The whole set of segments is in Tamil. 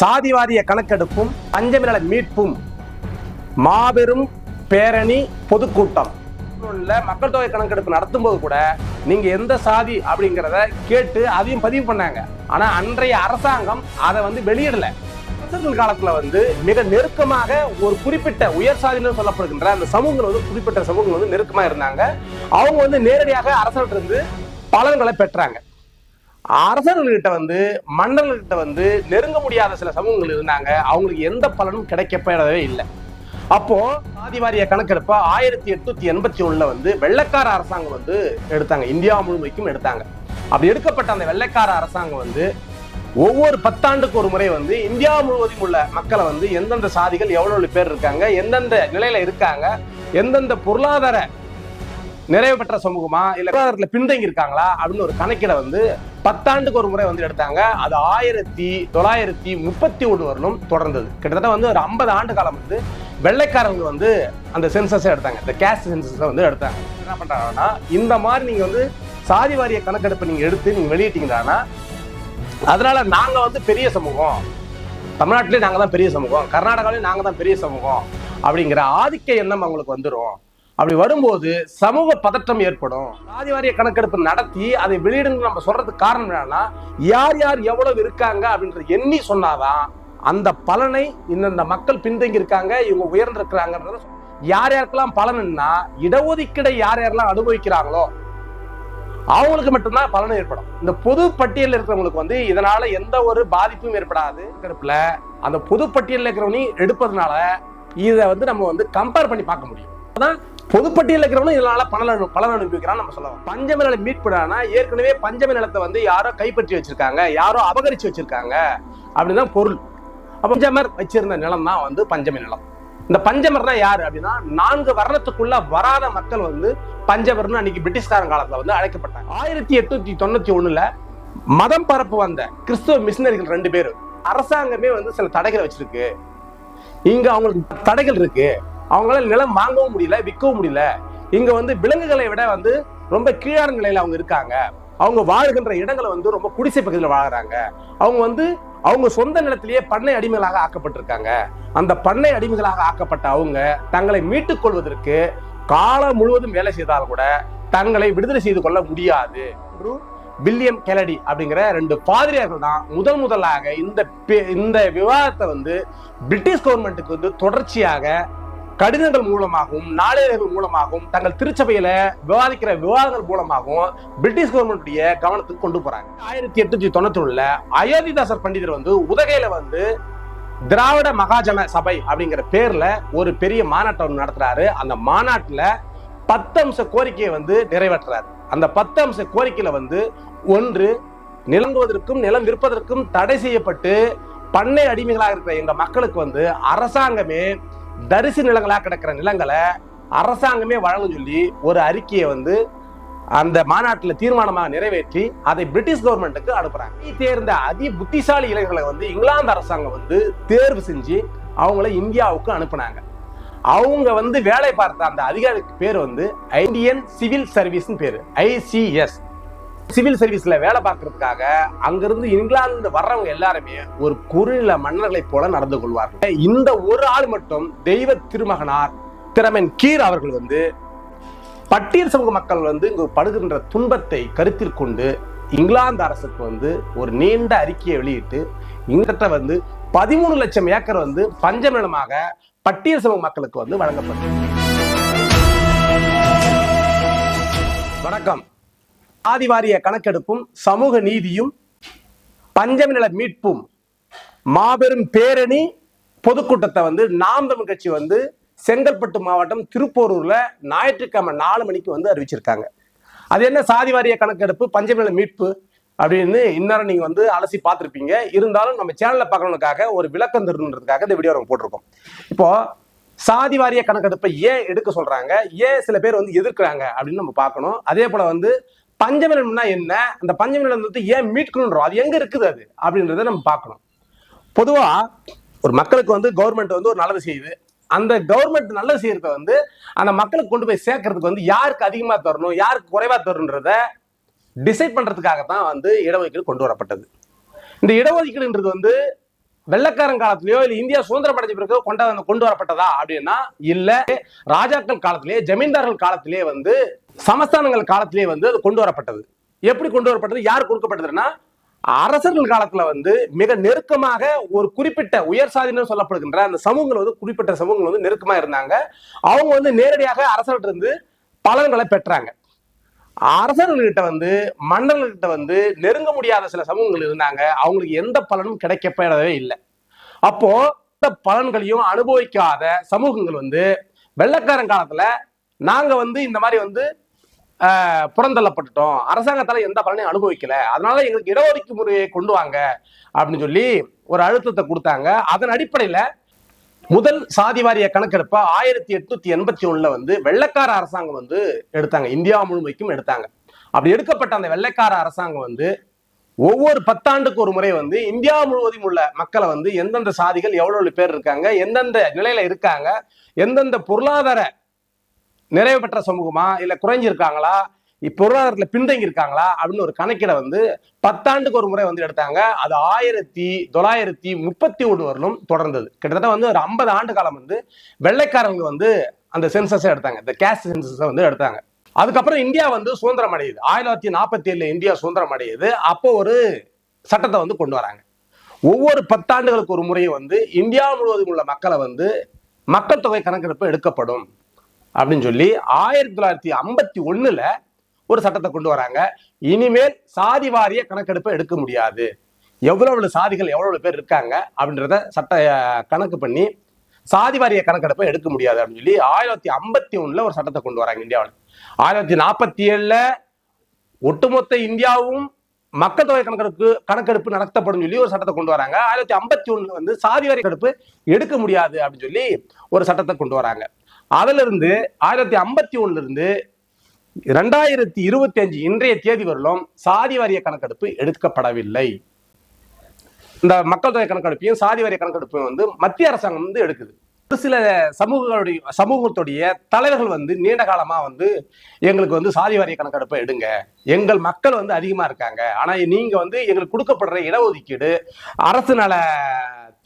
சாதிவாரிய கணக்கெடுப்பும் பஞ்சமிநல மீட்பும் மாபெரும் பேரணி பொதுக்கூட்டம். உள்ள மக்கள் தொகை கணக்கெடுப்பு நடத்தும் போது கூட நீங்க எந்த சாதி அப்படிங்கிறத கேட்டு அதையும் பதிவு பண்ணாங்க. ஆனா அன்றைய அரசாங்கம் அதை வந்து வெளியிடல. காலத்துல வந்து மிக நெருக்கமாக ஒரு குறிப்பிட்ட உயர் சாதியினர் சொல்லப்படுகின்ற அந்த சமூகங்கள் வந்து குறிப்பிட்ட சமூகங்கள் வந்து நெருக்கமா இருந்தாங்க. அவங்க வந்து நேரடியாக அரசர்கிட்ட இருந்து பலன்களை பெற்றாங்க. அரசர்கள்கிட்ட வந்து மன்னர்கள்கிட்ட வந்து நெருங்க முடியாத சில சமூகங்கள் இருந்தாங்க. அவங்களுக்கு எந்த பலனும் கிடைக்கப்படவே இல்லை. அப்போ சாதிவாரிய கணக்கெடுப்ப ஆயிரத்தி எட்நூத்தி எண்பத்தி ஒண்ணுல வந்து வெள்ளைக்கார அரசாங்கம் வந்து எடுத்தாங்க. இந்தியா முழுமைக்கும் எடுத்தாங்க. அப்படி எடுக்கப்பட்ட அந்த வெள்ளைக்கார அரசாங்கம் வந்து ஒவ்வொரு பத்தாண்டுக்கு ஒரு முறை வந்து இந்தியா முழுவதும் உள்ள மக்களை வந்து எந்தெந்த சாதிகள் எவ்வளவு பேர் இருக்காங்க எந்தெந்த நிலையில இருக்காங்க எந்தெந்த பொருளாதார நிறைவு பெற்ற சமூகமா? இல்ல பொருளாதாரத்துல பின்தங்கி இருக்காங்களா? அப்படின்னு ஒரு கணக்கிட வந்து பத்தாண்டுக்கு ஒரு முறை வந்து எடுத்தாங்க. அது ஆயிரத்தி தொள்ளாயிரத்தி முப்பத்தி ஒன்று வரலும் தொடர்ந்தது. கிட்டத்தட்ட வந்து ஒரு ஐம்பது ஆண்டு காலம் வந்து வெள்ளைக்காரங்க வந்து அந்த சென்சஸ் எடுத்தாங்க. இந்த கேஸ்ட் சென்சஸ் வந்து எடுத்தாங்க. என்ன பண்றாங்கன்னா இந்த மாதிரி நீங்க வந்து சாதி வாரிய கணக்கெடுப்பு நீங்க எடுத்து நீங்க வெளியிட்டீங்கன்னா அதனால நாங்க வந்து பெரிய சமூகம். தமிழ்நாட்டிலே நாங்கள் தான் பெரிய சமூகம். கர்நாடகாவிலேயும் நாங்கள் தான் பெரிய சமூகம். அப்படிங்கிற ஆதிக்க எண்ணம் அவங்களுக்கு வந்துடும் அப்படி வரும்போது சமூக பதற்றம் ஏற்படும். சாதி வாரிய கணக்கெடுப்பு நடத்தி அதை வெளியிடுங்க நம்ம சொல்றதுக்கு காரணம் என்னன்னா யார் யார் எவ்வளவு இருக்காங்க அப்படின்றது எண்ணி சொன்னாதான் அந்த பலனை இந்தந்த மக்கள் பின்தங்கி இருக்காங்க இவங்க உயர்ந்திருக்கிறாங்கன்றத யார் யாருக்கெல்லாம் பலனுன்னா இடஒதுக்கீடை யார் யாரெல்லாம் அனுபவிக்கிறாங்களோ அவங்களுக்கு மட்டும்தான் பலன் ஏற்படும். இந்த பொது பட்டியலில் இருக்கிறவங்களுக்கு வந்து இதனால எந்த ஒரு பாதிப்பும் ஏற்படாது. கருப்புல அந்த பொது பட்டியலில் இருக்கிறவனையும் எடுப்பதுனால இதை வந்து நம்ம வந்து கம்பேர் பண்ணி பார்க்க முடியும். அதான் பொதுப்பட்டியல் இருக்கிறவனும் இதனால பலன் பலன் அனுபவிக்கிறான்னு நம்ம சொல்லலாம். பஞ்சம நிலம் மீட்புடானா ஏற்கனவே பஞ்சம நிலத்தை வந்து யாரோ கைப்பற்றி வச்சிருக்காங்க யாரோ அபகரிச்சு வச்சிருக்காங்க அப்படின்னு தான் பொருள் பஞ்சமர் வச்சிருந்த நிலம் தான் வந்து பஞ்சமி நிலம். இந்த பஞ்சமர்னா யாரு அப்படின்னா நான்கு வர்ணத்துக்குள்ள வராத மக்கள் வந்து பஞ்சமர்னு அன்னைக்கு பிரிட்டிஷ்காரன் காலத்துல வந்து அழைக்கப்பட்டாங்க. ஆயிரத்தி எட்நூத்தி தொண்ணூத்தி ஒண்ணுல மதம் பரப்பு வந்த கிறிஸ்துவ மிஷினரிகள் ரெண்டு பேரும் அரசாங்கமே வந்து சில தடைகள் வச்சிருக்கு. இங்க அவங்களுக்கு தடைகள் இருக்கு. அவங்களால நிலம் வாங்கவும் முடியல விற்கவும் முடியல. இங்க வந்து விலங்குகளை விட வந்து ரொம்ப கீழான நிலையில அவங்க இருக்காங்க. அவங்க வாழ்கின்ற இடங்களை வந்து ரொம்ப குடிசை பகுதியில் வாழ்கிறாங்க அவங்க வந்து அவங்க சொந்த நிலத்திலேயே பண்ணை அடிமைகளாக ஆக்கப்பட்டிருக்காங்க. அந்த பண்ணை அடிமைகளாக ஆக்கப்பட்ட அவங்க தங்களை மீட்டுக் கொள்வதற்கு காலம் முழுவதும் வேலை செய்தால் கூட தங்களை விடுதலை செய்து கொள்ள முடியாது. வில்லியம் கெலடி அப்படிங்கிற ரெண்டு பாதிரியார்கள் தான் முதல் முதலாக இந்த பே- இந்த விவாதத்தை வந்து பிரிட்டிஷ் கவர்மெண்ட்டுக்கு வந்து தொடர்ச்சியாக கடிதங்கள் மூலமாகவும் நாளேடுகள் மூலமாகவும் தங்கள் திருச்சபையில விவாதிக்கிற விவாதங்கள் மூலமாகவும் பிரிட்டிஷ் கவர்மெண்ட்டுடைய கவனத்துக்கு கொண்டு போறாங்க. ஆயிரத்தி எட்நூத்தி தொண்ணூத்தி ஒண்ணுல அயோத்திதாசர் பண்டிதர் வந்து உதகையில வந்து திராவிட மகாஜன சபை அப்படிங்கிற பேர்ல ஒரு பெரிய மாநாட்டம் ஒண்ணு நடத்துறாரு. அந்த மாநாட்டுல பத்தம்ச கோரிக்கையை வந்து நிறைவேற்றுறாரு. அந்த பத்தம்ச கோரிக்கையில வந்து ஒன்று நிலங்குவதற்கும் நிலம் விற்பதற்கும் தடை செய்யப்பட்டு பண்ணை அடிமைகளாக இருக்கிற எங்க மக்களுக்கு வந்து அரசாங்கமே தரிசு நிலங்களாக கிடக்கிற நிலங்களை அரசாங்கமே வழங்க சொல்லி ஒரு அறிக்கையை வந்து அந்த மாநாட்டில் தீர்மானமாக நிறைவேற்றி அதை பிரிட்டிஷ் கவர்மெண்ட்டுக்கு அனுப்புறாங்க. தேர்ந்த அதி புத்திசாலி இளைஞர்களை வந்து இங்கிலாந்து அரசாங்கம் வந்து தேர்வு செஞ்சு அவங்கள இந்தியாவுக்கு அனுப்புனாங்க. அவங்க வந்து வேலை பார்த்த அந்த அதிகாரிக்கு பேர் வந்து இந்தியன் சிவில் சர்வீஸ்னு பேர் ஐசிஎஸ் சிவில் சர்வீஸ்ல வேலை பார்க்கறதுக்காக அங்கிருந்து இங்கிலாந்து வர்றவங்க எல்லாருமே ஒரு குறுநில மன்னர்களைப் போல நடந்து கொள்வார்கள். இந்த ஒரு ஆள் மட்டும் தெய்வ திருமகனார் திறமன் கீர் அவர்கள் வந்து பட்டியல் சமூக மக்கள் வந்து இங்கு படுகின்ற துன்பத்தை கருத்தில் கொண்டு இங்கிலாந்து அரசுக்கு வந்து ஒரு நீண்ட அறிக்கையை வெளியிட்டு இங்கிட்ட வந்து பதிமூணு லட்சம் ஏக்கர் வந்து பஞ்சநிலமாக பட்டியல் சமூக மக்களுக்கு வந்து வழங்கப்பட்டது வணக்கம். ஆதிவாரிய கணக்கெடுப்பும் சமூக நீதியும் பஞ்சமி நில மீட்பும் மாபெரும் பேரணி பொதுக்கூட்டத்தை வந்து நாம் தமிழ் கட்சி வந்து செங்கல்பட்டு மாவட்டம் திருப்போரூர்ல ஞாயிற்றுக்கிழமை நாலு மணிக்கு வந்து அறிவிச்சிருக்காங்க. அது என்ன சாதி வாரிய கணக்கெடுப்பு பஞ்சம நில மீட்பு அப்படின்னு இன்னும் நீங்க வந்து அலசி பார்த்துருப்பீங்க. இருந்தாலும் நம்ம சேனல்ல பார்க்கணுக்காக ஒரு விளக்கம் தரணுன்றதுக்காக இந்த வீடியோ நம்ம போட்டிருக்கோம். இப்போ சாதி வாரிய கணக்கெடுப்பை ஏன் எடுக்க சொல்றாங்க? ஏன் சில பேர் வந்து எதிர்க்கிறாங்க அப்படின்னு நம்ம பார்க்கணும். அதே போல வந்து பஞ்சம நிலம்னா என்ன? அந்த பஞ்சம நிலம் வந்து ஏன் மீட்கணுன்றோம் அது எங்க இருக்குது அது? அப்படின்றத நம்ம பார்க்கணும். பொதுவா ஒரு மக்களுக்கு வந்து கவர்மெண்ட் வந்து ஒரு நல்லது செய்யுது. அந்த கவர்மெண்ட் நல்லது செய்யறத வந்து அந்த மக்களுக்கு கொண்டு போய் சேர்க்கறதுக்கு வந்து யாருக்கு அதிகமா தரணும் யாருக்கு குறைவா தரணுன்றத டிசைட் பண்றதுக்காக தான் வந்து இடஒதுக்கீடு கொண்டு வரப்பட்டது. இந்த இடஒதுக்கீடுன்றது வந்து வெள்ளக்காரன் காலத்திலயோ இல்ல இந்தியா சுதந்திரம் அடைஞ்ச பிறகு கொண்டாந்து கொண்டு வரப்பட்டதா அப்படின்னா இல்ல ராஜாக்கள் காலத்திலேயே ஜமீன்தார்கள் காலத்திலேயே வந்து சமஸ்தானங்கள் காலத்திலேயே வந்து அது கொண்டு வரப்பட்டது. எப்படி கொண்டு வரப்பட்டது? யார் கொடுக்கப்பட்டதுன்னா அரசர்கள் காலத்துல வந்து மிக நெருக்கமாக ஒரு குறிப்பிட்ட உயர் சாதியினர் சொல்லப்படுகின்ற அந்த சமூகங்கள் வந்து குறிப்பிட்ட சமூகங்கள் வந்து நெருக்கமா இருந்தாங்க. அவங்க வந்து நேரடியாக அரசர்கிட்ட இருந்து பலன்களை பெற்றாங்க. அரசர்கள்கிட்ட வந்து மன்னர்கள்கிட்ட வந்து நெருங்க முடியாத சில சமூகங்கள் இருந்தாங்க. அவங்களுக்கு எந்த பலனும் கிடைக்கப்படவே இல்லை. அப்போ இந்த பலன்களையும் அனுபவிக்காத சமூகங்கள் வந்து வெள்ளக்காரன் காலத்துல நாங்க வந்து இந்த மாதிரி வந்து புறந்தள்ளப்பட்டுட்டோம். அரசாங்கத்தால் எந்த பலனையும் அனுபவிக்கல. அதனால எங்களுக்கு இடஒதுக்கீடு முறையை கொண்டு வாங்க அப்படின்னு சொல்லி ஒரு அழுத்தத்தை கொடுத்தாங்க. அதன் அடிப்படையில் முதல் சாதி வாரிய கணக்கெடுப்பை ஆயிரத்தி எட்நூத்தி எண்பத்தி ஒண்ணுல வந்து வெள்ளைக்கார அரசாங்கம் வந்து எடுத்தாங்க. இந்தியா முழுமைக்கும் எடுத்தாங்க. அப்படி எடுக்கப்பட்ட அந்த வெள்ளைக்கார அரசாங்கம் வந்து ஒவ்வொரு பத்தாண்டுக்கு ஒரு முறை வந்து இந்தியா முழுவதும் உள்ள மக்களை வந்து எந்தெந்த சாதிகள் எவ்வளவு பேர் இருக்காங்க எந்தெந்த நிலையில இருக்காங்க எந்தெந்த பொருளாதார நிறைவு பெற்ற சமூகமா? இல்ல குறைஞ்சிருக்காங்களா? இப்ப பொருளாதாரத்துல பின்தங்கி இருக்காங்களா அப்படின்னு ஒரு கணக்கிட வந்து பத்தாண்டுக்கு ஒரு முறை வந்து எடுத்தாங்க. அது ஆயிரத்தி தொள்ளாயிரத்தி முப்பத்தி ஒன்று வரலும் தொடர்ந்தது. கிட்டத்தட்ட வந்து ஒரு ஐம்பது ஆண்டு காலம் வந்து வெள்ளைக்காரங்க வந்து அந்த சென்சஸை எடுத்தாங்க. இந்த கேஸ்ட் சென்சஸை வந்து எடுத்தாங்க. அதுக்கப்புறம் இந்தியா வந்து சுதந்திரம் அடையுது. ஆயிரத்தி தொள்ளாயிரத்தி நாற்பத்தி ஏழுல இந்தியா சுதந்திரம் அடையுது. அப்போ ஒரு சட்டத்தை வந்து கொண்டு வராங்க. ஒவ்வொரு பத்தாண்டுகளுக்கு ஒரு முறையும் வந்து இந்தியா முழுவதும் உள்ள மக்களை வந்து மக்கள் தொகை கணக்கெடுப்பு எடுக்கப்படும். அப்படின்னு சொல்லி ஆயிரத்தி தொள்ளாயிரத்தி ஐம்பத்தி ஒண்ணுல ஒரு சட்டத்தை கொண்டு வராங்க. இனிமேல் சாதி வாரிய கணக்கெடுப்பை எடுக்க முடியாது. எவ்வளவு சாதிகள் எவ்வளவு பேர் இருக்காங்க அப்படின்றத சட்ட கணக்கு பண்ணி சாதி வாரிய கணக்கெடுப்பை எடுக்க முடியாது அப்படின்னு சொல்லி ஆயிரத்தி ஐம்பத்தி ஒண்ணுல ஒரு சட்டத்தை கொண்டு வராங்க இந்தியாவில். ஆயிரத்தி நாற்பத்தி ஏழுல ஒட்டுமொத்த இந்தியாவும் மக்கள் தொகை கணக்கெடுப்பு கணக்கெடுப்பு நடத்தப்படும் சொல்லி ஒரு சட்டத்தை கொண்டு வராங்க. ஆயிரத்தி ஐம்பத்தி ஒண்ணுல வந்து சாதி வாரி கணக்கெடுப்பு எடுக்க முடியாது அப்படின்னு சொல்லி ஒரு சட்டத்தை கொண்டு வராங்க. அதுல இருந்து ஆயிரத்தி ஐம்பத்தி ஒண்ணுல இருந்து ரெண்டாயிரத்தி இருபத்தி அஞ்சு இன்றைய தேதி வரலும் சாதி வாரிய கணக்கெடுப்பு எடுக்கப்படவில்லை. இந்த மக்கள் தொகை கணக்கெடுப்பையும் சாதி வாரிய கணக்கெடுப்பையும் வந்து மத்திய அரசாங்கம் வந்து எடுக்குது. ஒரு சில சமூகங்களுடைய சமூகத்துடைய தலைவர்கள் வந்து நீண்ட காலமா வந்து எங்களுக்கு வந்து சாதி வாரிய கணக்கெடுப்பை எடுங்க. எங்கள் மக்கள் வந்து அதிகமா இருக்காங்க. ஆனா நீங்க வந்து எங்களுக்கு கொடுக்கப்படுற இடஒதுக்கீடு அரசு நல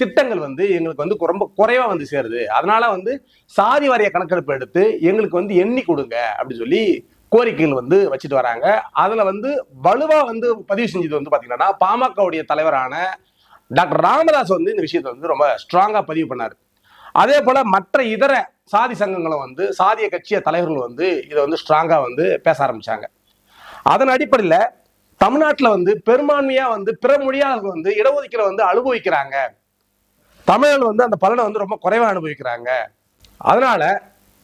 திட்டங்கள் வந்து எங்களுக்கு வந்து ரொம்ப குறைவா வந்து சேருது. அதனால வந்து சாதி வாரிய கணக்கெடுப்பு எடுத்து எங்களுக்கு வந்து எண்ணி கொடுங்க அப்படின்னு சொல்லி கோரிக்கைகள் வந்து வச்சுட்டு வராங்க. அதுல வந்து வலுவா வந்து பதிவு செஞ்சது வந்து பாத்தீங்கன்னா பாமகவுடைய தலைவரான டாக்டர் ராமதாஸ் வந்து இந்த விஷயத்தை வந்து ரொம்ப ஸ்ட்ராங்கா பதிவு பண்ணாரு. அதே போல மற்ற இதர சாதி சங்கங்களும் வந்து சாதிய கட்சிய தலைவர்கள் வந்து இதை வந்து ஸ்ட்ராங்கா வந்து பேச ஆரம்பிச்சாங்க. அதன் அடிப்படையில தமிழ்நாட்டில் வந்து பெரும்பான்மையா வந்து பிற மொழியாளர்கள் வந்து இடஒதுக்கீடு வந்து அனுபவிக்கிறாங்க. தமிழர்கள் வந்து அந்த பலனை வந்து ரொம்ப குறைவாக அனுபவிக்கிறாங்க. அதனால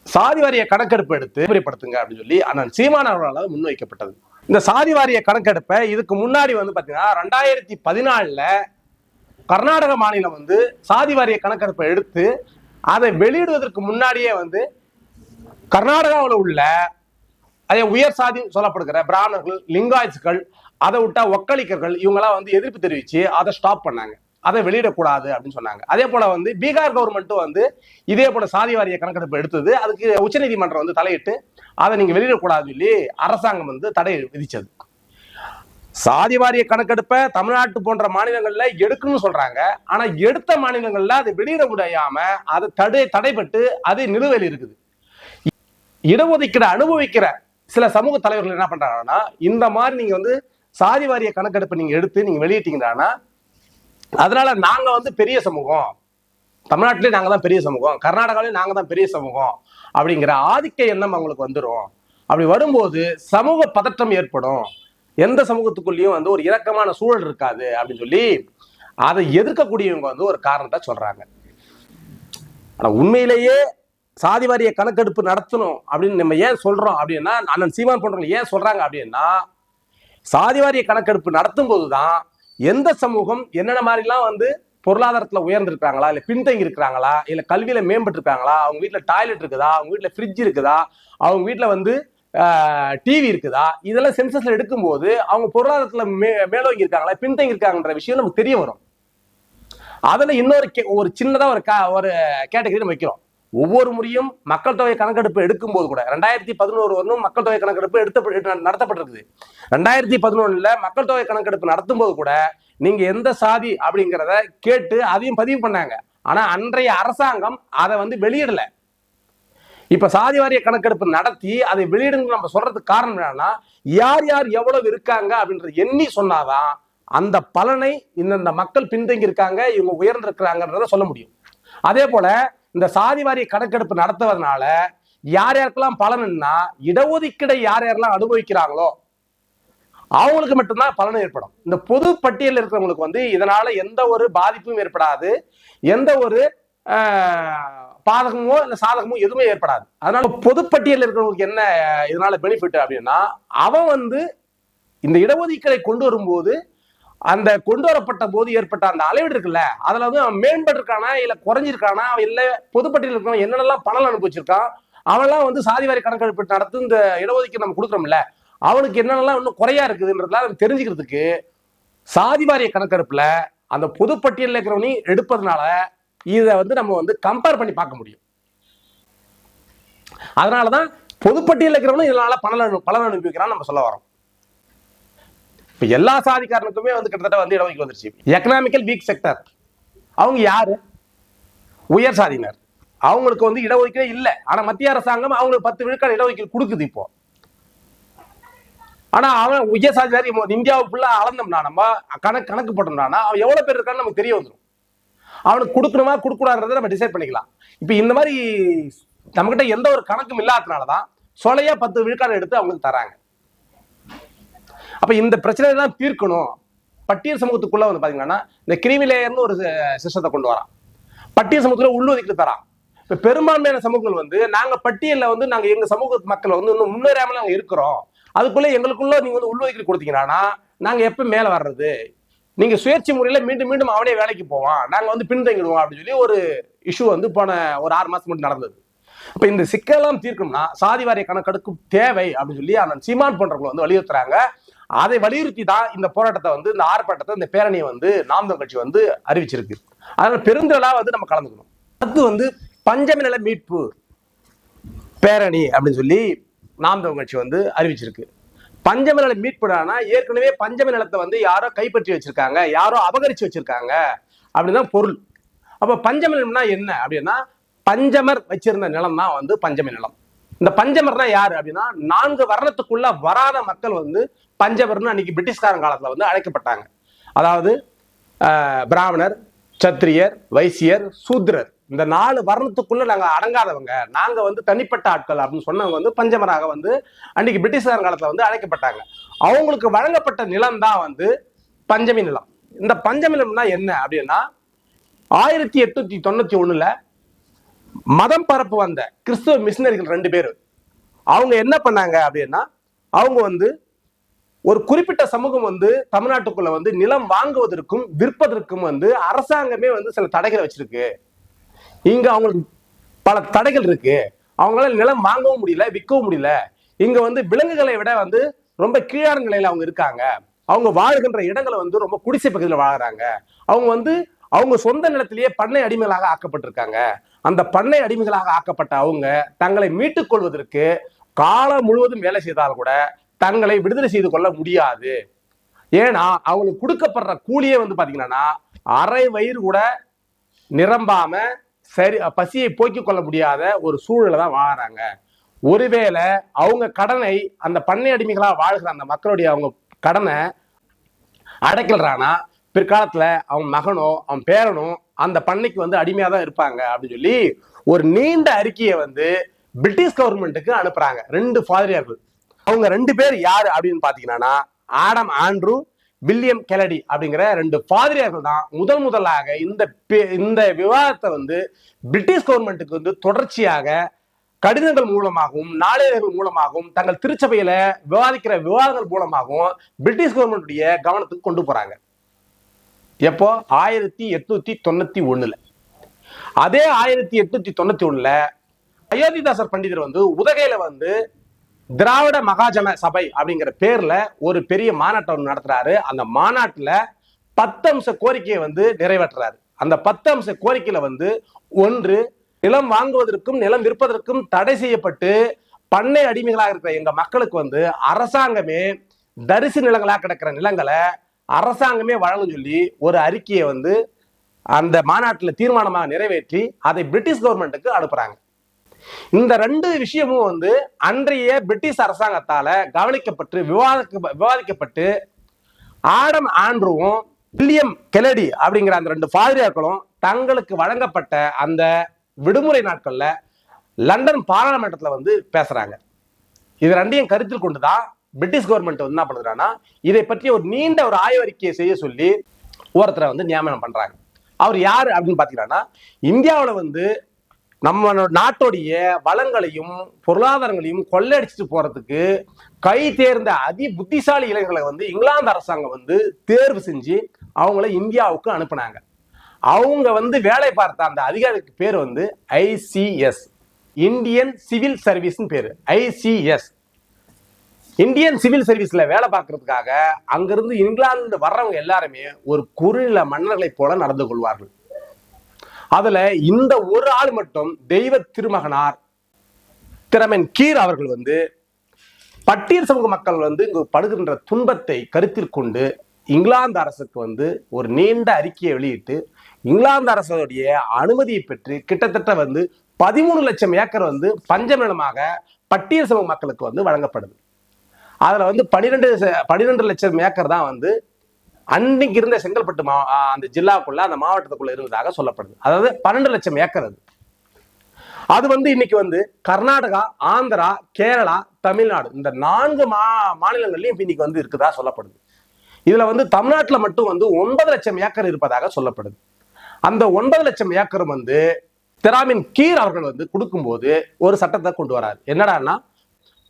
சாதி வாரிய கணக்கெடுப்பு எடுத்து விரிப்படுத்துங்க அப்படின்னு சொல்லி அண்ணன் சீமான அவர்களால் முன்வைக்கப்பட்டது. இந்த சாதி வாரிய கணக்கெடுப்பை இதுக்கு முன்னாடி வந்து பார்த்தீங்கன்னா ரெண்டாயிரத்தி பதினாலில் கர்நாடக மாநிலம் வந்து சாதி வாரிய கணக்கெடுப்பை எடுத்து அதை வெளியிடுவதற்கு முன்னாடியே வந்து கர்நாடகாவில் உள்ள அதே உயர் சாதி சொல்லப்படுகிற பிராமணர்கள் லிங்காய்ஸ்கள் அதை விட்டா ஒக்களிக்கர்கள் இவங்கெல்லாம் வந்து எதிர்ப்பு தெரிவித்து அதை ஸ்டாப் பண்ணாங்க. அதை வெளியிடக்கூடாது அப்படின்னு சொன்னாங்க. அதே போல வந்து பீகார் கவர்மெண்ட்டும் வந்து இதே போல சாதி வாரிய கணக்கெடுப்பு எடுத்தது. அதுக்கு உச்சநீதிமன்றம் வந்து தலையிட்டு அதை நீங்க வெளியிடக்கூடாதுன்னு சொல்லி அரசாங்கம் வந்து தடை விதிச்சது. சாதி வாரிய கணக்கெடுப்பை தமிழ்நாட்டு போன்ற மாநிலங்கள்ல எடுக்கணும்னு சொல்றாங்க. ஆனா எடுத்த மாநிலங்கள்ல அதை வெளியிட முடியாம அது தடை தடைப்பட்டு அது நிலுவையில் இருக்குது. இடஒதுக்கீடு அனுபவிக்கிற சில சமூக தலைவர்கள் என்ன பண்றாங்கன்னா இந்த மாதிரி நீங்க வந்து சாதி வாரிய கணக்கெடுப்பை நீங்க எடுத்து நீங்க வெளியிட்டீங்கன்னா அதனால நாங்க வந்து பெரிய சமூகம். தமிழ்நாட்டிலே நாங்க தான் பெரிய சமூகம். கர்நாடகாவிலே நாங்க தான் பெரிய சமூகம். அப்படிங்கிற ஆதிக்க எண்ணம் அவங்களுக்கு வந்துடும் அப்படி வரும்போது சமூக பதற்றம் ஏற்படும். எந்த சமூகத்துக்குள்ளேயும் வந்து ஒரு இறக்கமான சூழல் இருக்காது அப்படின்னு சொல்லி அதை எதிர்க்கக்கூடியவங்க வந்து ஒரு காரணத்தை சொல்றாங்க. ஆனால் உண்மையிலேயே சாதி வாரிய கணக்கெடுப்பு நடத்தணும் அப்படின்னு நம்ம ஏன் சொல்றோம் அப்படின்னா அண்ணன் சீமான் போன்றவங்க ஏன் சொல்றாங்க அப்படின்னா சாதி வாரிய கணக்கெடுப்பு நடத்தும் போது தான் எந்த சமூகம் என்னென்ன மாதிரிலாம் வந்து பொருளாதாரத்துல உயர்ந்திருக்காங்களா இல்ல பின்தங்கி இருக்கிறாங்களா இல்ல கல்வியில மேம்பட்டு இருக்காங்களா அவங்க வீட்டுல டாய்லெட் இருக்குதா? அவங்க வீட்டுல ஃப்ரிட்ஜ் இருக்குதா? அவங்க வீட்டுல வந்து டிவி இருக்குதா? இதெல்லாம் சென்சஸ்ல எடுக்கும்போது அவங்க பொருளாதாரத்துல மே மேலோங்கி இருக்காங்களா பின்தங்கி இருக்காங்கன்ற விஷயம் நமக்கு தெரிய வரும். அதுல இன்னொரு கே- ஒரு சின்னதா ஒரு ஒரு கேட்டகரி நம்ம வைக்கிறோம். ஒவ்வொரு முறையும் மக்கள் தொகை கணக்கெடுப்பு எடுக்கும் போது கூட ரெண்டாயிரத்தி பதினோரு வரலும் மக்கள் தொகை கணக்கெடுப்பு எடுத்த நடத்தப்பட்டிருக்குது. ரெண்டாயிரத்தி பதினொன்னுல மக்கள் தொகை கணக்கெடுப்பு நடத்தும் போது கூட நீங்க எந்த சாதி அப்படிங்கிறத கேட்டு அதையும் பதிவு பண்ணாங்க. ஆனா அன்றைய அரசாங்கம் அதை வந்து வெளியிடல. இப்ப சாதி வாரிய கணக்கெடுப்பு நடத்தி அதை வெளியிடுங்க நம்ம சொல்றதுக்கு காரணம் என்னன்னா யார் யார் எவ்வளவு இருக்காங்க அப்படின்றது எண்ணி சொன்னாதான் அந்த பலனை இந்தந்த மக்கள் பின்தங்கி இருக்காங்க இவங்க உயர்ந்திருக்கிறாங்கன்றத சொல்ல முடியும். அதே போல இந்த சாதி வாரிய கணக்கெடுப்பு நடத்துவதனால யார் யாருக்கெல்லாம் பலன்னா இடஒதுக்கீடை யார் யாரெல்லாம் அனுபவிக்கிறாங்களோ அவங்களுக்கு மட்டும்தான் பலன் ஏற்படும். இந்த பொது பட்டியலில் இருக்கிறவங்களுக்கு வந்து இதனால எந்த ஒரு பாதிப்பும் ஏற்படாது. எந்த ஒரு பாதகமோ இல்லை சாதகமோ எதுவுமே ஏற்படாது. அதனால பொதுப்பட்டியலில் இருக்கிறவங்களுக்கு என்ன இதனால பெனிஃபிட் அப்படின்னா அவன் வந்து இந்த இடஒதுக்கீடை கொண்டு வரும்போது அந்த கொண்டு வரப்பட்ட போது ஏற்பட்ட அந்த அளவீடு இருக்குல்ல அதுல வந்து அவன் மேம்பட்டிருக்கானா இல்ல குறைஞ்சிருக்கானா இல்ல பொதுப்பட்டியல் இருக்கவன் என்னென்னலாம் பணம் அனுபவிச்சிருக்கான் அவன்லாம் வந்து சாதிவாரி கணக்கெடுப்பு நடத்து இந்த இடஒதுக்கீடு நம்ம கொடுக்குறோம்ல அவனுக்கு என்னென்னலாம் இன்னும் குறையா இருக்குதுன்றதுலாம் நம்ம தெரிஞ்சுக்கிறதுக்கு சாதி வாரிய கணக்கெடுப்புல அந்த பொதுப்பட்டியலில் இருக்கிறவனையும் எடுப்பதுனால இதை வந்து நம்ம வந்து கம்பேர் பண்ணி பார்க்க முடியும். அதனாலதான் பொதுப்பட்டியலில் இருக்கிறவனும் இதனால பலன் அனுப்பி பலன் அனுபவிக்கிறான்னு நம்ம சொல்ல வரோம் இப்ப எல்லா சாதிக்காரனுக்குமே வந்து கிட்டத்தட்ட வந்து இடஒதுக்கீடு வந்துருச்சு. எக்கனாமிக்கல் வீக் செக்டர் அவங்க யாரு? உயர் சாதியினர். அவங்களுக்கு வந்து இடஒதுக்கீடு இல்லை. ஆனா மத்திய அரசாங்கம் அவங்களுக்கு பத்து விழுக்காடு இடஒதுக்கீடு கொடுக்குது இப்போ. ஆனா அவன் உயர் சாதியார் இந்தியாவை ஃபுல்லா அளந்தோம்னா நம்ம கணக்கு கணக்கு போட்டோம்னா அவன் எவ்வளவு பேர் இருக்கான்னு நமக்கு தெரிய வந்துடும் அவனுக்கு கொடுக்கணுமா கொடுக்கூடாதுன்றத நம்ம டிசைட் பண்ணிக்கலாம். இப்போ இந்த மாதிரி நம்மகிட்ட எந்த ஒரு கணக்கும் இல்லாததுனாலதான் சொலையா பத்து விழுக்காடு எடுத்து அவங்களுக்கு தராங்க. அப்போ இந்த பிரச்சனை எல்லாம் தீர்க்கணும். பட்டியல் சமூகத்துக்குள்ள வந்து பாத்தீங்கன்னா இந்த கிரிமிலேயர்னு ஒரு சிஸ்டத்தை கொண்டு வரான். பட்டியல் சமூகத்துல உள்ளொதுக்கீடு தரான். இப்ப பெரும்பான்மையான சமூகங்கள் வந்து நாங்க பட்டியலில் வந்து நாங்க எங்க சமூக மக்கள் வந்து இன்னும் முன்னேறாமல் நாங்க இருக்கிறோம். அதுக்குள்ள எங்களுக்குள்ள நீங்க வந்து உள்ளொதுக்கீடு கொடுத்தீங்கன்னா நாங்க எப்ப மேல வர்றது? நீங்க சுயேட்சை முறையில மீண்டும் மீண்டும் அவனே வேலைக்கு போவான். நாங்க வந்து பின்தங்கிடுவோம் அப்படின்னு சொல்லி ஒரு இஷ்யூ வந்து போன ஒரு ஆறு மாசம் மட்டும் நடந்தது. இப்ப இந்த சிக்கலெல்லாம் தீர்க்கணும்னா சாதி வாரிய கணக்கெடுக்கும் தேவை அப்படின்னு சொல்லி அந்த சீமான் போன்றவங்களை வந்து வலியுறுத்துறாங்க. அதை வலியுறுத்தி தான் இந்த போராட்டத்தை வந்து இந்த ஆர்ப்பாட்டத்தை இந்த பேரணியை வந்து நாம் கட்சி வந்து அறிவிச்சிருக்கு. அதனால பெருந்திரளா வந்து நம்ம கலந்துக்கணும். அது வந்து பஞ்சமி நில மீட்பு பேரணி அப்படின்னு சொல்லி நாம் கட்சி வந்து அறிவிச்சிருக்கு. பஞ்சம நில மீட்புடானா ஏற்கனவே பஞ்சம நிலத்தை வந்து யாரோ கைப்பற்றி வச்சிருக்காங்க யாரோ அபகரிச்சு வச்சிருக்காங்க அப்படிதான் பொருள். அப்போ பஞ்சம நிலம்னா என்ன அப்படின்னா பஞ்சமர் வச்சிருந்த நிலம் தான் வந்து பஞ்சமி நிலம். இந்த பஞ்சமர்னா யாரு அப்படின்னா நான்கு வர்ணத்துக்குள்ள வராத மக்கள் வந்து பஞ்சமர்னு அன்னைக்கு பிரிட்டிஷ்காரன் காலத்துல வந்து அழைக்கப்பட்டாங்க. அதாவது பிராமணர் சத்திரியர் வைசியர் சூத்ரர். இந்த நாலு வர்ணத்துக்குள்ள நாங்க அடங்காதவங்க. நாங்க வந்து தனிப்பட்ட ஆட்கள் அப்படின்னு சொன்னவங்க வந்து பஞ்சமராக வந்து அன்னைக்கு பிரிட்டிஷ்காரன் காலத்துல வந்து அழைக்கப்பட்டாங்க. அவங்களுக்கு வழங்கப்பட்ட நிலம் தான் வந்து பஞ்சமி நிலம். இந்த பஞ்சமி நிலம்னா என்ன அப்படின்னா ஆயிரத்தி எட்நூத்தி தொண்ணூத்தி ஒண்ணுல மதம் பரப்பு வந்த கிறிஸ்துவ மிஷினரிகள் ரெண்டு பேர். அவங்க என்ன பண்ணாங்க அப்படின்னா அவங்க வந்து ஒரு குறிப்பிட்ட சமூகம் வந்து தமிழ்நாட்டுக்குள்ள வந்து நிலம் வாங்குவதற்கும் விற்பதற்கும் வந்து அரசாங்கமே வந்து சில தடைகளை வச்சிருக்கு. இங்க அவங்களுக்கு பல தடைகள் இருக்கு. அவங்களால நிலம் வாங்கவும் முடியல விற்கவும் முடியல. இங்க வந்து விலங்குகளை விட வந்து ரொம்ப கீழான நிலையில அவங்க இருக்காங்க. அவங்க வாழ்கின்ற இடங்களை வந்து ரொம்ப குடிசை பகுதியில் வாழ்கிறாங்க அவங்க வந்து அவங்க சொந்த நிலத்திலேயே பண்ணை அடிமைகளாக ஆக்கப்பட்டிருக்காங்க. அந்த பண்ணை அடிமைகளாக ஆக்கப்பட்ட அவங்க தங்களை மீட்டுக் கொள்வதற்கு காலம் முழுவதும் வேலை செய்தால் கூட தங்களை விடுதலை செய்து கொள்ள முடியாது. ஏன்னா அவங்களுக்கு கொடுக்கப்படுற கூலியே வந்து பாத்தீங்கன்னா அரை வயிறு கூட நிரம்பாம சரி பசியை போக்கிக் கொள்ள முடியாத ஒரு சூழலை தான் வாழறாங்க ஒருவேளை அவங்க கடனை அந்த பண்ணை அடிமைகளாக வாழ்கிற அந்த மக்களுடைய அவங்க கடனை அடைக்கல்றானா பிற்காலத்துல அவன் மகனோ அவன் பேரனோ அந்த பண்ணைக்கு வந்து அடிமையாக தான் இருப்பாங்க அப்படின்னு சொல்லி ஒரு நீண்ட அறிக்கையை வந்து பிரிட்டிஷ் கவர்மெண்ட்டுக்கு அனுப்புறாங்க. ரெண்டு ஃபாதரியார்கள். அவங்க ரெண்டு பேர் யார் அப்படின்னு பார்த்தீங்கன்னா ஆடம் ஆண்ட்ரூ வில்லியம் கெலடி அப்படிங்கிற ரெண்டு பாதிரியார்கள் தான் முதல் முதலாக இந்த பே- இந்த விவாதத்தை வந்து பிரிட்டிஷ் கவர்மெண்ட்டுக்கு வந்து தொடர்ச்சியாக கடிதங்கள் மூலமாகவும் நாளேடுகள் மூலமாகவும் தங்கள் திருச்சபையில விவாதிக்கிற விவாதங்கள் மூலமாகவும் பிரிட்டிஷ் கவர்மெண்ட்டுடைய கவனத்துக்கு கொண்டு போறாங்க. எப்போ? ஆயிரத்தி எட்நூத்தி தொண்ணூத்தி ஒண்ணுல. அதே ஆயிரத்தி எட்நூத்தி தொண்ணூத்தி ஒண்ணுல அயோத்திதாசர் பண்டிதர் வந்து உதகையில வந்து திராவிட மகாஜன சபை அப்படிங்கிற பேர்ல ஒரு பெரிய மாநாட்டை நடத்துறாரு. அந்த மாநாட்டுல பத்தம்ச கோரிக்கையை வந்து நிறைவேற்றுறாரு. அந்த பத்தம்ச கோரிக்கையில வந்து ஒன்று நிலம் வாங்குவதற்கும் நிலம் விற்பதற்கும் தடை செய்யப்பட்டு பண்ணை அடிமைகளாக இருக்கிற எங்க மக்களுக்கு வந்து அரசாங்கமே தரிசு நிலங்களாக கிடக்கிற நிலங்களை அரசாங்கமே வழங்கும் சொல்லி ஒரு அறிக்கையை வந்து அந்த மாநாட்டில் தீர்மானமாக நிறைவேற்றி அதை பிரிட்டிஷ் கவர்மெண்ட்டுக்கு அனுப்புறாங்க. இந்த ரெண்டு விஷயமும் வந்து அன்றைய பிரிட்டிஷ் அரசாங்கத்தால கவனிக்கப்பட்டு விவாதிக்க விவாதிக்கப்பட்டு ஆடம் ஆண்ட்ரூவும் வில்லியம் கெலடி அப்படிங்கிற அந்த ரெண்டு பாதிரியாக்களும் தங்களுக்கு வழங்கப்பட்ட அந்த விடுமுறை நாட்களில் லண்டன் பாராளுமன்றத்தில் வந்து பேசுறாங்க. இது ரெண்டையும் கருத்தில் கொண்டு தான் பிரிட்டிஷ் கவர்மெண்ட் வந்து என்ன பண்ணுறாங்கன்னா இதை பற்றி ஒரு நீண்ட ஒரு ஆய்வறிக்கையை செய்ய சொல்லி ஒருத்தரை வந்து நியமனம் பண்ணுறாங்க அவர் யார் அப்படின்னு பார்த்தீங்கன்னா இந்தியாவில் வந்து நம்ம நாட்டுடைய வளங்களையும் பொருளாதாரங்களையும் கொள்ளையடிச்சிட்டு போகிறதுக்கு கை தேர்ந்த அதி புத்திசாலி இளைஞர்களை வந்து இங்கிலாந்து அரசாங்கம் வந்து தேர்வு செஞ்சு அவங்கள இந்தியாவுக்கு அனுப்புனாங்க. அவங்க வந்து வேலை பார்த்த அந்த அதிகாரிக்கு பேர் வந்து ஐசிஎஸ் இந்தியன் சிவில் சர்வீஸ்னு பேர் ஐசிஎஸ் இந்தியன் சிவில் சர்வீஸ்ல வேலை பார்க்கறதுக்காக அங்கிருந்து இங்கிலாந்து வர்றவங்க எல்லாருமே ஒரு குறுநில மன்னர்களைப் போல நடந்து கொள்வார்கள். அதுல இந்த ஒரு ஆள் மட்டும் தெய்வ திருமகனார் திறமன் கீர் அவர்கள் வந்து பட்டியல் சமூக மக்கள் வந்து இங்கு படுகின்ற துன்பத்தை கருத்தில் கொண்டு இங்கிலாந்து அரசுக்கு வந்து ஒரு நீண்ட அறிக்கையை வெளியிட்டு இங்கிலாந்து அரசுடைய அனுமதியை பெற்று கிட்டத்தட்ட வந்து பதிமூணு லட்சம் ஏக்கர் வந்து பஞ்ச நிலமாக பட்டியல் சமூக மக்களுக்கு வந்து வழங்கப்படுது. அதில் வந்து பன்னிரெண்டு பன்னிரெண்டு லட்சம் ஏக்கர் தான் வந்து அன்னைக்கு இருந்த செங்கல்பட்டு மா அந்த ஜில்லாக்குள்ள அந்த மாவட்டத்துக்குள்ள இருந்ததாக சொல்லப்படுது. அதாவது பன்னெண்டு லட்சம் ஏக்கர் அது. அது வந்து இன்னைக்கு வந்து கர்நாடகா ஆந்திரா கேரளா தமிழ்நாடு இந்த நான்கு மா மாநிலங்கள்லையும் இப்ப இன்னைக்கு வந்து இருக்குதா சொல்லப்படுது. இதுல வந்து தமிழ்நாட்டில் மட்டும் வந்து ஒன்பது லட்சம் ஏக்கர் இருப்பதாக சொல்லப்படுது. அந்த ஒன்பது லட்சம் ஏக்கரும் வந்து திராமின் கீர் அவர்கள் வந்து கொடுக்கும்போது ஒரு சட்டத்தை கொண்டு வராரு. என்னடான்னா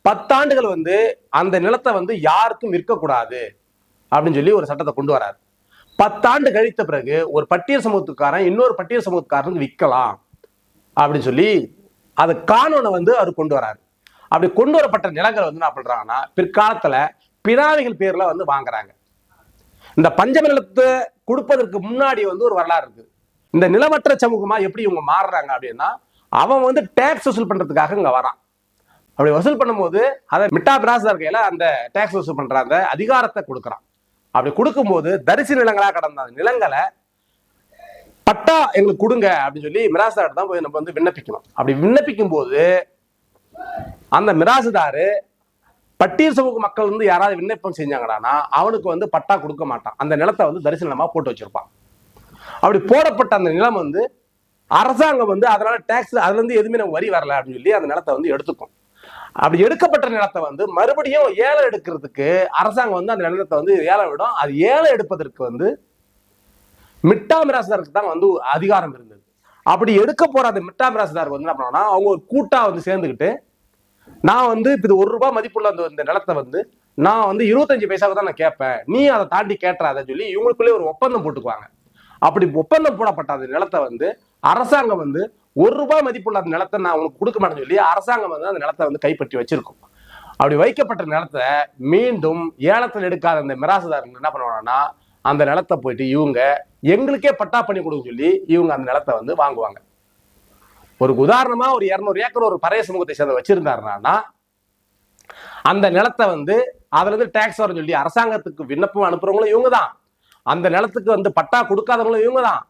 பத்தாண்டுகள் வந்து அந்த நிலத்தை வந்து யாருக்கும் விற்கக்கூடாது அப்படின்னு சொல்லி ஒரு சட்டத்தை கொண்டு வராரு. பத்தாண்டு கழித்த பிறகு ஒரு பட்டியல் சமூகத்துக்காரன் இன்னொரு பட்டியல் சமூகத்துக்காரனுக்கு விற்கலாம் அப்படின்னு சொல்லி அது காணொனை வந்து அவர் கொண்டு வராரு. அப்படி கொண்டு வரப்பட்ட நிலங்கள் வந்து என்ன பண்றாங்கன்னா பிற்காலத்துல பினாமிகள் பேர்ல வந்து வாங்குறாங்க. இந்த பஞ்சம நிலத்தை கொடுப்பதற்கு முன்னாடி வந்து ஒரு வரலாறு இருக்கு. இந்த நிலமற்ற சமூகமா எப்படி இவங்க மாறுறாங்க அப்படின்னா அவன் வந்து டேக்ஸ் வசூல் பண்றதுக்காக இங்க வரான். அப்படி வசூல் பண்ணும்போது அதை மிட்டா பிராசா இருக்கையில அந்த டேக்ஸ் வசூல் பண்ற அந்த அதிகாரத்தை கொடுக்குறான். அப்படி கொடுக்கும்போது தரிசு நிலங்களாக கடந்த அந்த நிலங்களை பட்டா எங்களுக்கு கொடுங்க அப்படின்னு சொல்லி மிராசுதார் தான் போய் நம்ம வந்து விண்ணப்பிக்கணும். அப்படி விண்ணப்பிக்கும் போது அந்த மிராசுதாரு பட்டியல் சமூக மக்கள் வந்து யாராவது விண்ணப்பம் செஞ்சாங்கடானா அவனுக்கு வந்து பட்டா கொடுக்க மாட்டான். அந்த நிலத்தை வந்து தரிசு நிலமா போட்டு வச்சிருப்பான். அப்படி போடப்பட்ட அந்த நிலம் வந்து அரசாங்கம் வந்து அதனால டேக்ஸ் அதுல இருந்து எதுவுமே நம்ம வரி வரல அப்படின்னு சொல்லி அந்த நிலத்தை வந்து எடுத்துக்கும். அப்படி எடுக்கப்பட்ட நிலத்தை வந்து மறுபடியும் ஏலம் எடுக்கிறதுக்கு அரசாங்கம் வந்து அந்த நிலத்தை வந்து ஏலம் விடும். அது ஏலம் எடுப்பதற்கு வந்து மிட்டா மிராசுதாருக்கு தான் வந்து அதிகாரம் இருந்தது. அப்படி எடுக்க போற அந்த மிட்டா மிராசுதாருக்கு வந்து என்ன பண்ணோம்னா அவங்க ஒரு கூட்டா வந்து சேர்ந்துக்கிட்டு நான் வந்து இது ஒரு ரூபாய் மதிப்புள்ள அந்த இந்த நிலத்தை வந்து நான் வந்து இருபத்தஞ்சு பைசாவுக்கு தான் நான் கேட்பேன். நீ அதை தாண்டி கேட்டுறாத சொல்லி இவங்களுக்குள்ளே ஒரு ஒப்பந்தம் போட்டுக்குவாங்க. அப்படி ஒப்பந்தம் போடப்பட்ட அந்த நிலத்தை வந்து அரசாங்கம் வந்து ஒரு ரூபாய் மதிப்புள்ள அந்த நிலத்தை நான் உனக்கு கொடுக்க மாட்டேன்னு சொல்லி அரசாங்கம் வந்து அந்த நிலத்தை வந்து கைப்பற்றி வச்சிருக்கும். அப்படி வைக்கப்பட்ட நிலத்தை மீண்டும் ஏலத்தில் எடுக்காத அந்த மிராசுதாரங்க என்ன பண்ணுவாங்கன்னா அந்த நிலத்தை போயிட்டு இவங்க எங்களுக்கே பட்டா பண்ணி கொடுக்க சொல்லி இவங்க அந்த நிலத்தை வந்து வாங்குவாங்க. ஒரு உதாரணமா ஒரு இரநூறு ஏக்கர் ஒரு பறைய சமூகத்தை சேர்ந்த வச்சிருந்தாருனா அந்த நிலத்தை வந்து அதுல இருந்து டேக்ஸ் வர சொல்லி அரசாங்கத்துக்கு விண்ணப்பம் அனுப்புறவங்களும் இவங்க தான். அந்த நிலத்துக்கு வந்து பட்டா கொடுக்காதவங்களும் இவங்க தான்.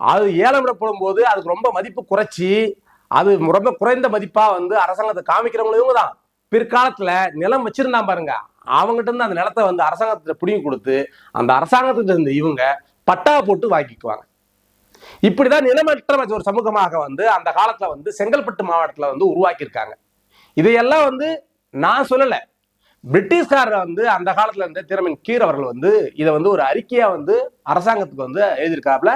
அது ஏலம் விடப்படும் போது அதுக்கு ரொம்ப மதிப்பு குறைச்சி அது ரொம்ப குறைந்த மதிப்பாக வந்து அரசாங்கத்தை காமிக்கிறவங்களும் இவங்க தான். பிற்காலத்தில் நிலம் வச்சிருந்தான் பாருங்க. அவங்ககிட்ட இருந்து அந்த நிலத்தை வந்து அரசாங்கத்தில் பிடிங்கி கொடுத்து அந்த அரசாங்கத்துல இருந்து இவங்க பட்டா போட்டு வாங்கிக்குவாங்க. இப்படிதான் நிலமற்ற ஒரு சமூகமாக வந்து அந்த காலத்துல வந்து செங்கல்பட்டு மாவட்டத்தில் வந்து உருவாக்கியிருக்காங்க. இதையெல்லாம் வந்து நான் சொல்லலை. பிரிட்டிஷ்காரர் வந்து அந்த காலத்துல இருந்த திறமின் கீர் அவர்கள் வந்து இதை வந்து ஒரு அறிக்கையா வந்து அரசாங்கத்துக்கு வந்து எழுதியிருக்காப்புல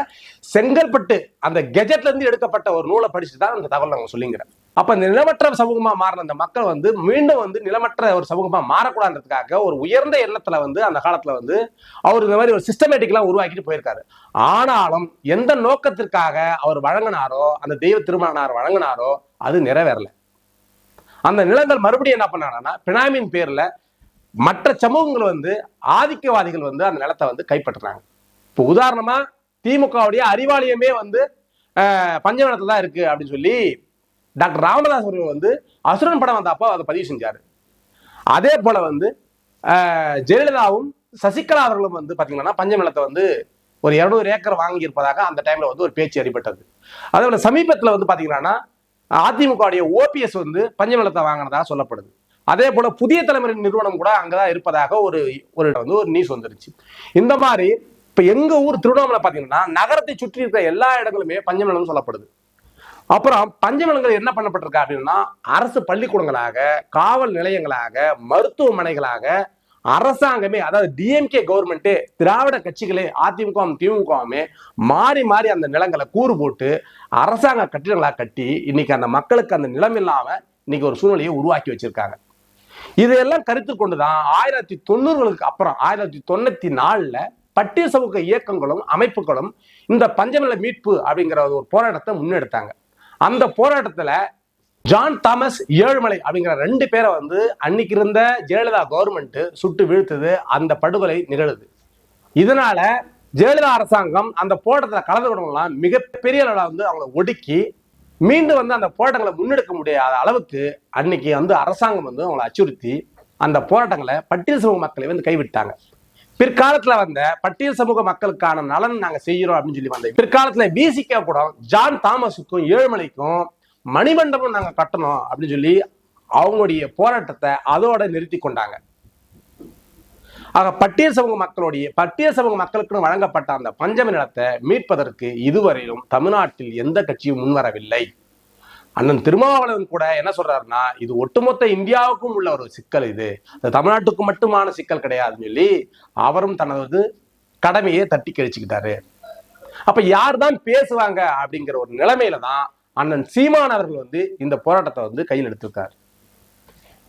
செங்கல்பட்டு அந்த கெஜெட்ல இருந்து எடுக்கப்பட்ட ஒரு நூலை படிச்சுட்டு தான் அந்த தகவல் நாங்க சொல்லிங்கிறேன். அப்ப இந்த நிலமற்ற சமூகமா மாறின அந்த மக்கள் வந்து மீண்டும் வந்து நிலமற்ற ஒரு சமூகமா மாறக்கூடாதுன்றதுக்காக ஒரு உயர்ந்த எண்ணத்துல வந்து அந்த காலத்துல வந்து அவர் இந்த மாதிரி ஒரு சிஸ்டமேட்டிக்லாம் உருவாக்கிட்டு போயிருக்காரு. ஆனாலும் எந்த நோக்கத்திற்காக அவர் வழங்கினாரோ அந்த தெய்வ திருமணனார் வழங்கினாரோ அது நிறைவேறலை. அந்த நிலங்கள் மறுபடியும் என்ன பண்ணாங்கன்னா பினாமின் பேர்ல மற்ற சமூகங்கள் வந்து ஆதிக்கவாதிகள் வந்து அந்த நிலத்தை வந்து கைப்பற்றுறாங்க. இப்போ உதாரணமா திமுகவுடைய அறிவாலயமே வந்து பஞ்சவனத்தில் தான் இருக்கு அப்படின்னு சொல்லி டாக்டர் ராமதாஸ் அவர்கள் வந்து அசுரன் படம் வந்தப்போ அதை பதிவு செஞ்சாரு. அதே போல வந்து ஜெயலலிதாவும் சசிகலா அவர்களும் வந்து பார்த்தீங்கன்னா பஞ்சநிலத்தை வந்து ஒரு இருநூறு ஏக்கர் வாங்கி இருப்பதாக அந்த டைம்ல வந்து ஒரு பேச்சு அறிப்பட்டது அதே போல சமீபத்தில் வந்து பார்த்தீங்கன்னா அதிமுகவுடைய ஓபிஎஸ் வந்து பஞ்சமலத்தை வாங்கினதாக சொல்லப்படுது. அதே போல புதிய தலைமுறை நிறுவனம் கூட அங்கதான் இருப்பதாக ஒரு ஒரு வந்து ஒரு நியூஸ் வந்துருச்சு. இந்த மாதிரி இப்ப எங்க ஊர் திருவண்ணாமலை பாத்தீங்கன்னா நகரத்தை சுற்றி இருக்கிற எல்லா இடங்களுமே பஞ்சமலம் சொல்லப்படுது. அப்புறம் பஞ்சமலங்கள் என்ன பண்ணப்பட்டிருக்கா அப்படின்னா அரசு பள்ளிக்கூடங்களாக காவல் நிலையங்களாக மருத்துவமனைகளாக அரசாங்கமே அதாவது டிஎம்கே கவர்மெண்ட்டு திராவிட கட்சிகளே அதிமுகவும் திமுகவுமே மாறி மாறி அந்த நிலங்களை கூறு போட்டு அரசாங்க கட்டிடங்களாக கட்டி இன்னைக்கு அந்த மக்களுக்கு அந்த நிலம் இல்லாம இன்னைக்கு ஒரு சூழ்நிலையை உருவாக்கி வச்சிருக்காங்க. இதையெல்லாம் கருத்து கொண்டுதான் ஆயிரத்தி தொண்ணூறுகளுக்கு அப்புறம் ஆயிரத்தி தொண்ணூத்தி நாலுல பட்டிய சமூக இயக்கங்களும் அமைப்புகளும் இந்த பஞ்சநில மீட்பு அப்படிங்கிற ஒரு போராட்டத்தை முன்னெடுத்தாங்க. அந்த போராட்டத்துல ஜான் தாமஸ் ஏழுமலை அப்படிங்கிற ரெண்டு பேரை வந்து அன்னைக்கு இருந்த ஜெயலலிதா கவர்மெண்ட் சுட்டு வீழ்த்தது அந்த படுகொலை நிகழுது. இதனால ஜெயலலிதா அரசாங்கம் அந்த போராட்டத்தில் கொள்ளலாம் மிகப்பெரிய அளவில் வந்து அவங்கள ஒடுக்கி மீண்டும் வந்து அந்த போராட்டங்களை முன்னெடுக்க முடியாத அளவுக்கு அன்னைக்கு வந்து அரசாங்கம் வந்து அவங்களை அச்சுறுத்தி அந்த போராட்டங்களை பட்டியல் சமூக மக்களை வந்து கைவிட்டாங்க. பிற்காலத்துல வந்த பட்டியல் சமூக மக்களுக்கான நலன் நாங்க செய்யறோம் அப்படின்னு சொல்லி வந்த பிற்காலத்துல பிசிகே கூட ஜான் தாமஸுக்கும் ஏழுமலைக்கும் மணிமண்டபம் நாங்க கட்டணும் அப்படின்னு சொல்லி அவங்களுடைய போராட்டத்தை அதோட நிறுத்தி கொண்டாங்க. ஆக பட்டியல் சமூக மக்களுடைய பட்டியல் சமூக மக்களுக்கு வழங்கப்பட்ட அந்த பஞ்சம நிலத்தை மீட்பதற்கு இதுவரையிலும் தமிழ்நாட்டில் எந்த கட்சியும் முன்வரவில்லை. அண்ணன் திருமாவளவன் கூட என்ன சொல்றாருன்னா இது ஒட்டுமொத்த இந்தியாவுக்கும் உள்ள ஒரு சிக்கல் இது. தமிழ்நாட்டுக்கு மட்டுமான சிக்கல் கிடையாதுன்னு சொல்லி அவரும் தனது கடமையை தட்டி கழிச்சுக்கிட்டாரு. அப்ப யார் தான் பேசுவாங்க அப்படிங்கிற ஒரு நிலைமையில தான் அண்ணன் சீமான் அவர்கள் வந்து இந்த போராட்டத்தை வந்து கையில் எடுத்திருக்காரு.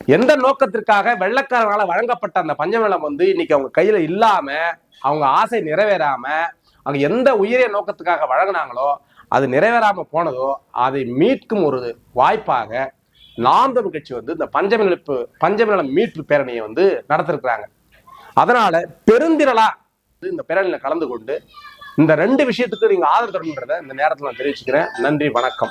எந்த நோக்கத்திற்காக வெள்ளக்காரனால வழங்கப்பட்ட அந்த பஞ்சமலம் வந்து இன்னைக்கு அவங்க கையில இல்லாம அவங்க ஆசை நிறைவேறாம அவங்க எந்த உயரிய நோக்கத்துக்காக வழங்கினாங்களோ அது நிறைவேறாம போனதோ அதை மீட்கும் ஒரு வாய்ப்பாக நாம் தமிழ் கட்சி வந்து இந்த பஞ்சமிழப்பு பஞ்சமிழம் மீட்பு பேரணியை வந்து நடத்திருக்கிறாங்க. அதனால பெருந்திரளா இந்த பேரணியில கலந்து கொண்டு இந்த ரெண்டு விஷயத்துக்கு நீங்க ஆதரவு தரணுன்றத இந்த நேரத்தில் நான் தெரிவிச்சுக்கிறேன். நன்றி வணக்கம்.